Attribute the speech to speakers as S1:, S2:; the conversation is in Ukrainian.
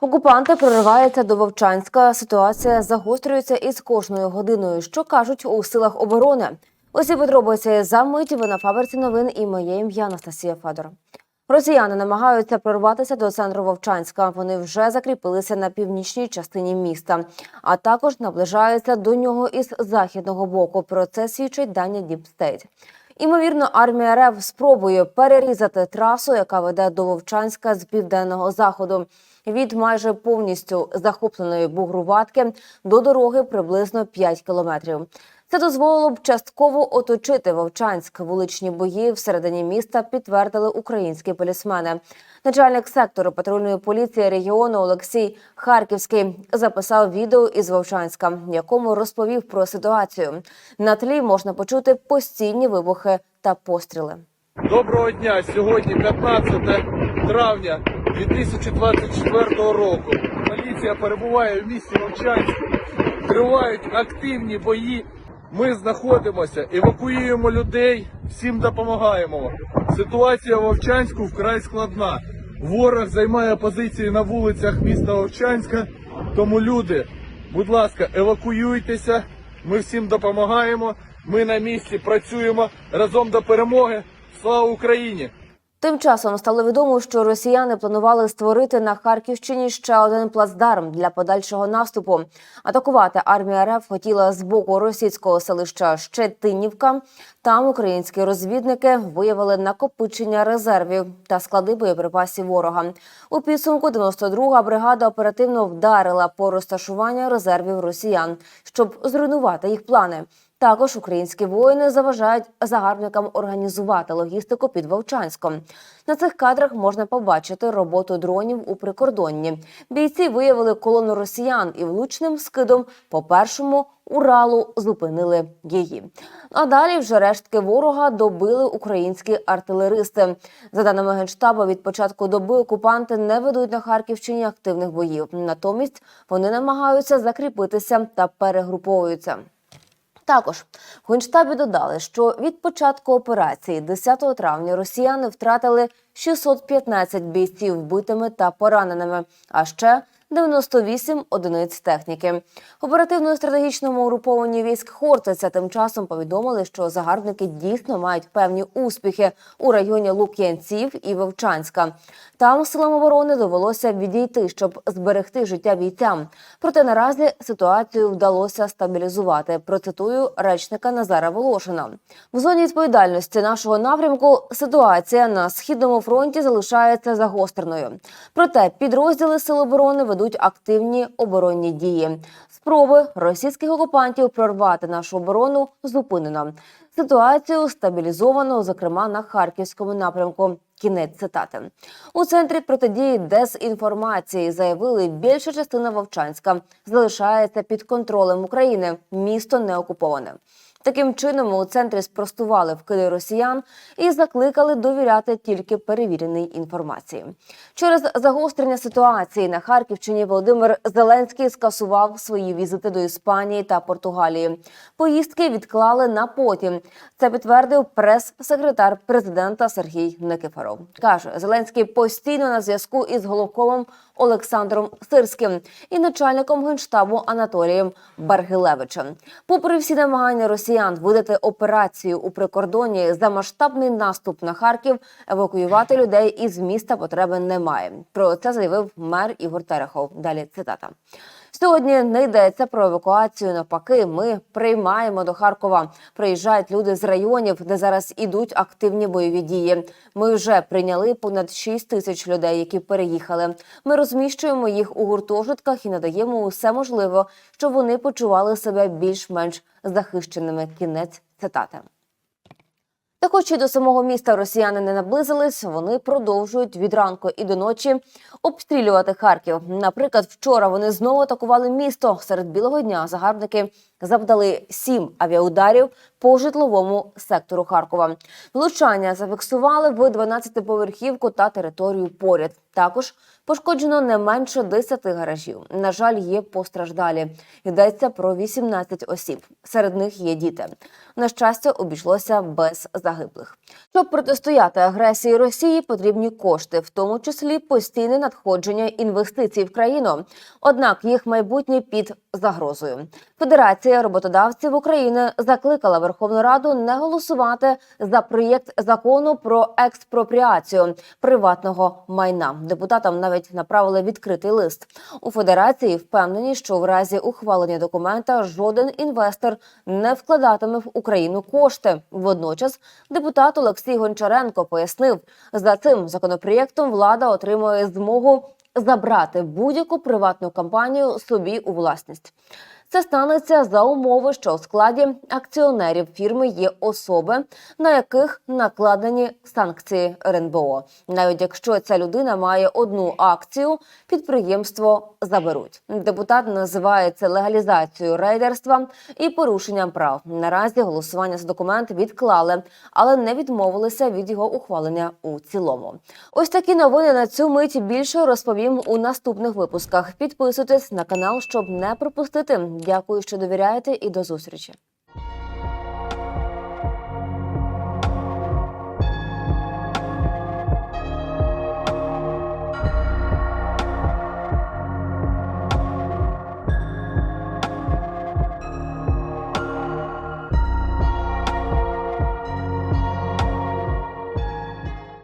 S1: Окупанти прориваються до Вовчанська. Ситуація загострюється із кожною годиною. Що кажуть у силах оборони? Усі подробиці за мить. Ви на фабриці новин і моє ім'я Анастасія Федор. Росіяни намагаються прорватися до центру Вовчанська. Вони вже закріпилися на північній частині міста, а також наближаються до нього із західного боку. Про це свідчать дані Діпстейт. Імовірно, армія РФ спробує перерізати трасу, яка веде до Вовчанська з південного заходу. Від майже повністю захопленої бугруватки до дороги приблизно 5 кілометрів. Це дозволило б частково оточити Вовчанськ. Вуличні бої всередині міста підтвердили українські полісмени. Начальник сектору патрульної поліції регіону Олексій Харківський записав відео із Вовчанська, в якому розповів про ситуацію. На тлі можна почути постійні вибухи та постріли.
S2: Доброго дня! Сьогодні 15 травня 2024 року. Поліція перебуває в місті Вовчанську. Тривають активні бої. Ми знаходимося, евакуюємо людей, всім допомагаємо. Ситуація в Овчанську вкрай складна. Ворог займає позиції на вулицях міста Вовчанська. Тому люди, будь ласка, евакуюйтеся. Ми всім допомагаємо. Ми на місці працюємо разом до перемоги. Слава Україні!
S1: Тим часом стало відомо, що росіяни планували створити на Харківщині ще один плацдарм для подальшого наступу. Атакувати армія РФ хотіла з боку російського селища Щетинівка. Там українські розвідники виявили накопичення резервів та склади боєприпасів ворога. У підсумку 92-га бригада оперативно вдарила по розташуванню резервів росіян, щоб зруйнувати їх плани. Також українські воїни заважають загарбникам організувати логістику під Вовчанськом. На цих кадрах можна побачити роботу дронів у прикордонні. Бійці виявили колону росіян і влучним скидом по першому Уралу зупинили її. А далі вже рештки ворога добили українські артилеристи. За даними генштабу, від початку доби окупанти не ведуть на Харківщині активних боїв. Натомість вони намагаються закріпитися та перегруповуються. Також в Генштабі додали, що від початку операції 10 травня росіяни втратили 615 бійців вбитими та пораненими, а ще 98 одиниць техніки. Оперативно-стратегічному угрупованні військ Хортиця тим часом повідомили, що загарбники дійсно мають певні успіхи у районі Лук'янців і Вовчанська. Там силам оборони довелося відійти, щоб зберегти життя бійцям. Проте наразі ситуацію вдалося стабілізувати. Процитую речника Назара Волошина. В зоні відповідальності нашого напрямку ситуація на східному фронті залишається загостреною. Проте підрозділи Сил оборони ведуть активні оборонні дії. Спроби російських окупантів прорвати нашу оборону зупинено. Ситуацію стабілізовано, зокрема на харківському напрямку. Кінець цитати у центрі протидії дезінформації заявили, більша частина Вовчанська залишається під контролем України. Місто не окуповане. Таким чином у центрі спростували вкиди росіян і закликали довіряти тільки перевіреній інформації. Через загострення ситуації на Харківщині Володимир Зеленський скасував свої візити до Іспанії та Португалії. Поїздки відклали на потім. Це підтвердив прес-секретар президента Сергій Никифоров. каже Зеленський постійно на зв'язку із головковим Олександром Сирським і начальником генштабу Анатолієм Баргилевичем. Попри всі намагання росіян видати операцію у прикордонні за масштабний наступ на Харків, евакуювати людей із міста потреби немає. Про це заявив мер Ігор Терехов. Далі цитата. Сьогодні не йдеться про евакуацію. Навпаки, ми приймаємо до Харкова. Приїжджають люди з районів, де зараз ідуть активні бойові дії. Ми вже прийняли понад 6 тисяч людей, які переїхали. Ми розміщуємо їх у гуртожитках і надаємо усе можливе, щоб вони почували себе більш-менш захищеними. Кінець цитати. Та хоч і до самого міста росіяни не наблизились, вони продовжують від ранку і до ночі обстрілювати Харків. Наприклад, вчора вони знову атакували місто. Серед білого дня загарбники завдали сім авіаударів по житловому сектору Харкова. Влучання зафіксували в 12-поверхівку та територію поряд. Також пошкоджено не менше 10 гаражів. На жаль, є постраждалі. Йдеться про 18 осіб. Серед них є діти. На щастя, обійшлося без загиблих. Щоб протистояти агресії Росії, потрібні кошти, в тому числі постійне надходження інвестицій в країну. Однак їх майбутнє під загрозою. Федерація роботодавців України закликала Верховну Раду не голосувати за проєкт закону про експропріацію приватного майна. Депутатам навіть направили відкритий лист. У федерації впевнені, що в разі ухвалення документа жоден інвестор не вкладатиме в Україну кошти. Водночас депутат Олексій Гончаренко пояснив, за цим законопроєктом влада отримує змогу забрати будь-яку приватну компанію собі у власність. Це станеться за умови, що у складі акціонерів фірми є особи, на яких накладені санкції РНБО. Навіть якщо ця людина має одну акцію, підприємство заберуть. Депутат називає це легалізацією рейдерства і порушенням прав. Наразі голосування за документ відклали, але не відмовилися від його ухвалення у цілому. Ось такі новини на цю мить більше розповім у наступних випусках. Підписуйтесь на канал, щоб не пропустити. Дякую, що довіряєте, і до зустрічі.